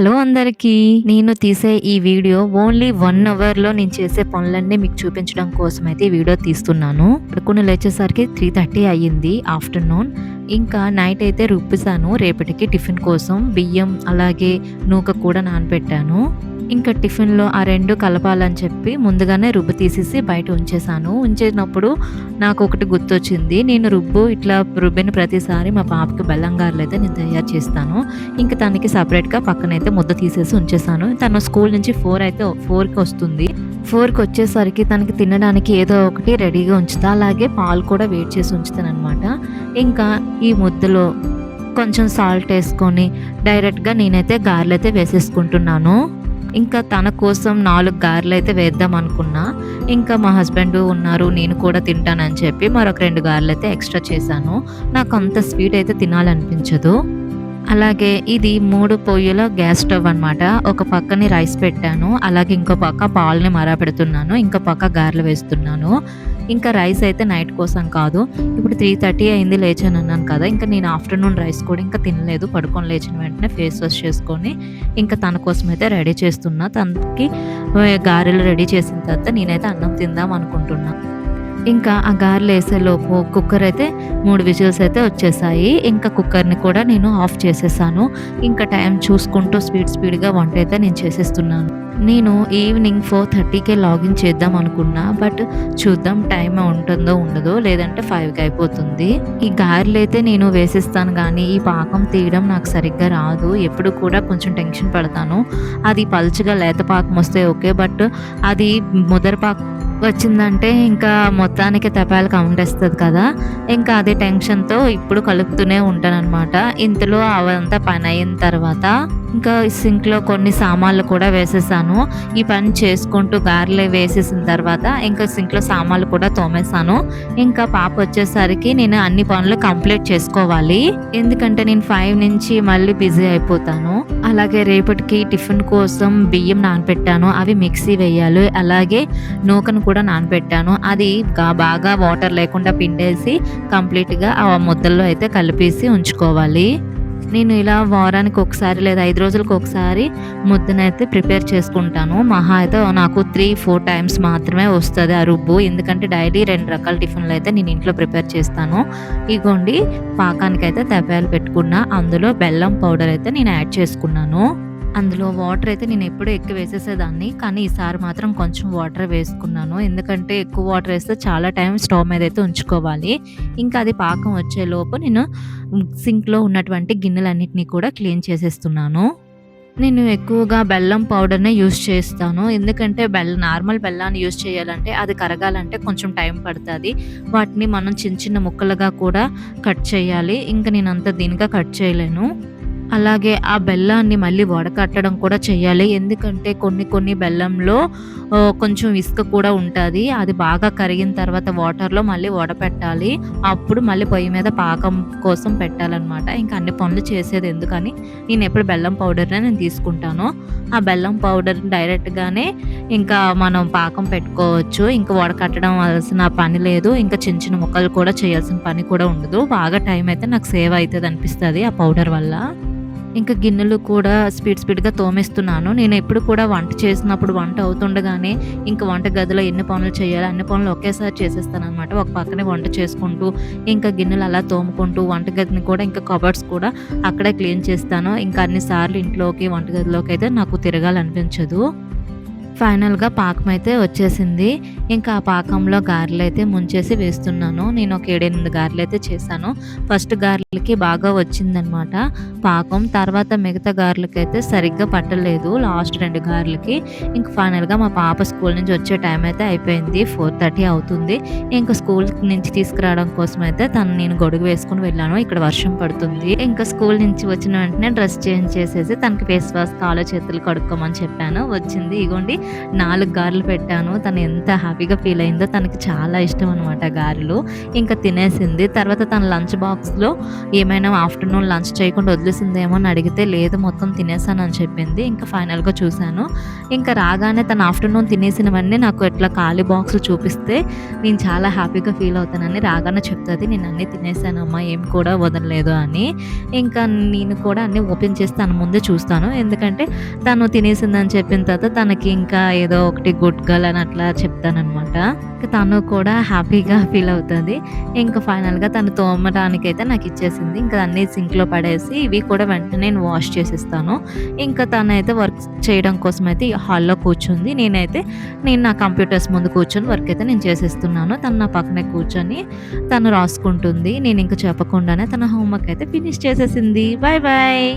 Hello అందరికీ. నేను తీసే ఈ వీడియో ఓన్లీ వన్ అవర్లో నేను చేసే పనులన్నీ మీకు చూపించడం కోసం అయితే ఈ వీడియో తీస్తున్నాను. పడుకుని లేచేసరికి త్రీ థర్టీ అయ్యింది ఆఫ్టర్నూన్. ఇంకా నైట్ అయితే రుబ్బిసాను రేపటికి టిఫిన్ కోసం బియ్యం అలాగే నూక కూడా నానబెట్టాను. ఇంకా టిఫిన్లో ఆ రెండు కలపాలని చెప్పి ముందుగానే రుబ్బు తీసేసి బయట ఉంచేసాను ఉంచేసినప్పుడు నాకు ఒకటి గుర్తొచ్చింది. నేను రుబ్బు ఇట్లా రుబ్బిన ప్రతిసారి మా పాపకి బెల్లం గారెలు అయితే నేను తయారు చేస్తాను. ఇంకా తనకి సపరేట్గా పక్కనైతే ముద్ద తీసేసి ఉంచేసాను తను స్కూల్ నుంచి ఫోర్ అయితే ఫోర్కి వస్తుంది. ఫోర్కి వచ్చేసరికి తనకి తినడానికి ఏదో ఒకటి రెడీగా ఉంచుతా. అలాగే పాలు కూడా వేడి చేసి ఉంచుతాను అనమాట ఇంకా ఈ ముద్దలో కొంచెం సాల్ట్ వేసుకొని డైరెక్ట్గా నేనైతే గారెలు అయితే వేసేసుకుంటున్నాను. ఇంకా తన కోసం నాలుగు గారెలు అయితే వేద్దాం అనుకున్నా. ఇంకా మా హస్బెండ్ ఉన్నారు నేను కూడా తింటానని చెప్పి మరొక రెండు గారెలు అయితే ఎక్స్ట్రా చేశాను. నాకు అంత స్వీట్ అయితే తినాలనిపించదు. అలాగే ఇది మూడు పొయ్యిల గ్యాస్ స్టవ్ అనమాట ఒక పక్కని రైస్ పెట్టాను. అలాగే ఇంకో పక్క పాలని మరా పెడుతున్నాను ఇంకో పక్క గారెలు వేస్తున్నాను. ఇంకా రైస్ అయితే నైట్ కోసం కాదు. ఇప్పుడు త్రీ థర్టీ అయింది లేచాను అన్నాను కదా ఇంకా నేను ఆఫ్టర్నూన్ రైస్ కూడా ఇంకా తినలేదు. పడుకొని లేచిన వెంటనే ఫేస్ వాష్ చేసుకొని ఇంకా తన కోసం అయితే రెడీ చేస్తున్నా. తనకి గారెలు రెడీ చేసిన తర్వాత నేనైతే అన్నం తిందాం అనుకుంటున్నాను ఇంకా ఆ గారెలు వేసేలోపు కుక్కర్ అయితే మూడు విజిల్స్ అయితే వచ్చేసాయి. ఇంకా కుక్కర్ని కూడా నేను ఆఫ్ చేసేసాను. ఇంకా టైం చూసుకుంటూ స్పీడ్ స్పీడ్గా వంట అయితే నేను చేసేస్తున్నాను. నేను ఈవినింగ్ ఫోర్ థర్టీకే లాగిన్ చేద్దాం అనుకున్నా బట్ చూద్దాం టైం ఉంటుందో ఉండదో లేదంటే ఫైవ్కి అయిపోతుంది. ఈ గారెలు అయితే నేను వేసేస్తాను కానీ ఈ పాకం తీయడం నాకు సరిగ్గా రాదు. ఎప్పుడు కూడా కొంచెం టెన్షన్ పడతాను. అది పలుచగా లేత పాకం వస్తే ఓకే బట్ అది ముదర పాకం వచ్చిందంటే ఇంకా మొత్తానికి తపాలు కౌంట్ వేస్తుంది కదా. ఇంకా అదే టెన్షన్తో ఇప్పుడు కలుపుతూనే ఉంటానన్నమాట. ఇంతలో అవంతా పని అయిన తర్వాత ఇంకా సింక్లో కొన్ని సామాన్లు కూడా వేసేసాను. ఈ పని చేసుకుంటూ గారెలు వేసేసిన తర్వాత ఇంకా సింక్లో సామాన్లు కూడా తోమేసాను ఇంకా పాప వచ్చేసరికి నేను అన్ని పనులు కంప్లీట్ చేసుకోవాలి. ఎందుకంటే నేను ఫైవ్ నుంచి మళ్ళీ బిజీ అయిపోతాను. అలాగే రేపటికి టిఫిన్ కోసం బియ్యం నానపెట్టాను. అవి మిక్సీ వేయాలి. అలాగే నూకను కూడా నానబెట్టాను అది బాగా వాటర్ లేకుండా పిండేసి కంప్లీట్గా ఆ ముద్దల్లో అయితే కలిపేసి ఉంచుకోవాలి. నేను ఇలా వారానికి ఒకసారి లేదా ఐదు రోజులకు ఒకసారి ముద్దనైతే ప్రిపేర్ చేసుకుంటాను. మహా అయితే నాకు త్రీ ఫోర్ టైమ్స్ మాత్రమే వస్తుంది ఆ రుబ్బు. ఎందుకంటే డైలీ రెండు రకాల టిఫిన్లు అయితే నేను ఇంట్లో ప్రిపేర్ చేస్తాను. ఇగోండి పాకానికైతే అయితే పెట్టుకున్నా. అందులో బెల్లం పౌడర్ అయితే నేను యాడ్ చేసుకున్నాను. అందులో వాటర్ అయితే నేను ఎప్పుడూ ఎక్కువ వేసేసేదాన్ని కానీ ఈసారి మాత్రం కొంచెం వాటర్ వేసుకున్నాను. ఎందుకంటే ఎక్కువ వాటర్ వేస్తే చాలా టైం స్టవ్ మీద అయితే ఉంచుకోవాలి. ఇంకా అది పాకం వచ్చేలోపు నేను సింక్లో ఉన్నటువంటి గిన్నెలన్నింటినీ కూడా క్లీన్ చేసేస్తున్నాను. నేను ఎక్కువగా బెల్లం పౌడర్నే యూస్ చేస్తాను. ఎందుకంటే బెల్ల నార్మల్ బెల్లాన్ని యూస్ చేయాలంటే అది కరగాలంటే కొంచెం టైం పడుతుంది. వాటిని మనం చిన్న చిన్న ముక్కలుగా కూడా కట్ చేయాలి. ఇంకా నేను అంత దీనిగా కట్ చేయలేను. అలాగే ఆ బెల్లాన్ని మళ్ళీ వడకట్టడం కూడా చేయాలి ఎందుకంటే కొన్ని కొన్ని బెల్లంలో కొంచెం ఇసుక కూడా ఉంటుంది. అది బాగా కరిగిన తర్వాత వాటర్లో మళ్ళీ వడపెట్టాలి. అప్పుడు మళ్ళీ పొయ్యి మీద పాకం కోసం పెట్టాలన్నమాట. ఇంకా అన్ని పనులు చేసేది ఎందుకని నేను ఎప్పుడు బెల్లం పౌడర్నే నేను తీసుకుంటాను. ఆ బెల్లం పౌడర్ డైరెక్ట్గానే ఇంకా మనం పాకం పెట్టుకోవచ్చు. ఇంకా వడకట్టడం వలసిన పని లేదు. ఇంకా చిన్న చిన్న ముక్కలు కూడా చేయాల్సిన పని కూడా ఉండదు. బాగా టైం అయితే నాకు సేవ్ అవుతుంది అనిపిస్తుంది ఆ పౌడర్ వల్ల. ఇంకా గిన్నెలు కూడా స్పీడ్ స్పీడ్గా తోమేస్తున్నాను. నేను ఎప్పుడు కూడా వంట చేసినప్పుడు వంట అవుతుండగానే ఇంకా వంట గదిలో ఎన్ని పనులు చేయాలి అన్ని పనులు ఒకేసారి చేసేస్తాను అనమాట ఒక పక్కనే వంట చేసుకుంటూ ఇంకా గిన్నెలు అలా తోముకుంటూ వంట గదిని కూడా ఇంకా కబర్డ్స్ కూడా అక్కడే క్లీన్ చేస్తాను. ఇంకా అన్నిసార్లు ఇంట్లోకి వంటగదిలోకి అయితే నాకు తిరగాలనిపించదు. ఫైనల్గా పాకం అయితే వచ్చేసింది. ఇంకా ఆ పాకంలో గారెలు అయితే ముంచేసి వేస్తున్నాను. నేను ఒక ఏడెనిమిది గారెలు అయితే చేశాను. ఫస్ట్ గారెలకి బాగా వచ్చిందనమాట పాకం. తర్వాత మిగతా గారెలకి అయితే సరిగ్గా పట్టలేదు. లాస్ట్ రెండు గారెలకి. ఇంక ఫైనల్గా మా పాప స్కూల్ నుంచి వచ్చే టైం అయితే అయిపోయింది. ఫోర్ థర్టీ అవుతుంది. ఇంకా స్కూల్ నుంచి తీసుకురావడం కోసం అయితే తను నేను గొడుగు వేసుకుని వెళ్ళాను. ఇక్కడ వర్షం పడుతుంది. ఇంకా స్కూల్ నుంచి వచ్చిన వెంటనే డ్రెస్ చేంజ్ చేసేసి తనకి ఫేస్ వాష్ కాలో చేతులు కడుక్కోమని చెప్పాను. వచ్చింది. ఇగోండి. నాలుగు గారెలు పెట్టాను. తను ఎంత హ్యాపీగా ఫీల్ అయిందో తనకి చాలా ఇష్టం అనమాట గారెలు. ఇంకా తినేసింది. తర్వాత తన లంచ్ బాక్స్లో ఏమైనా ఆఫ్టర్నూన్ లంచ్ చేయకుండా వదిలేసిందేమో అని అడిగితే లేదు మొత్తం తినేసాను అని చెప్పింది. ఇంకా ఫైనల్గా చూశాను. ఇంకా రాగానే తను ఆఫ్టర్నూన్ తినేసినవన్నీ నాకు ఎట్లా ఖాళీ బాక్స్ చూపిస్తే నేను చాలా హ్యాపీగా ఫీల్ అవుతానని రాగానే చెప్తుంది. నేను అన్నీ తినేసానమ్మా ఏం కూడా వదలలేదు అని. ఇంకా నేను కూడా అన్నీ ఓపెన్ చేసి తన ముందే చూస్తాను. ఎందుకంటే తను తినేసిందని చెప్పిన తర్వాత తనకి ఇంకా ఇంకా ఏదో ఒకటి గుడ్ గర్ల్ అని అట్లా చెప్తానమాట ఇంకా తను కూడా హ్యాపీగా ఫీల్ అవుతుంది. ఇంకా ఫైనల్గా తను తోమటానికైతే అయితే నాకు ఇచ్చేసింది. ఇంకా అన్నీ సింక్లో పడేసి ఇవి కూడా వెంటనే నేను వాష్ చేసిస్తాను. ఇంకా తనైతే వర్క్ చేయడం కోసం అయితే హాల్లో కూర్చుంది. నేనైతే నేను నా కంప్యూటర్స్ ముందు కూర్చొని వర్క్ అయితే నేను చేసేస్తున్నాను. తను నా పక్కనే కూర్చొని తను రాసుకుంటుంది. నేను ఇంకా చెప్పకుండానే తన హోంవర్క్ అయితే ఫినిష్ చేసేసింది. Bye bye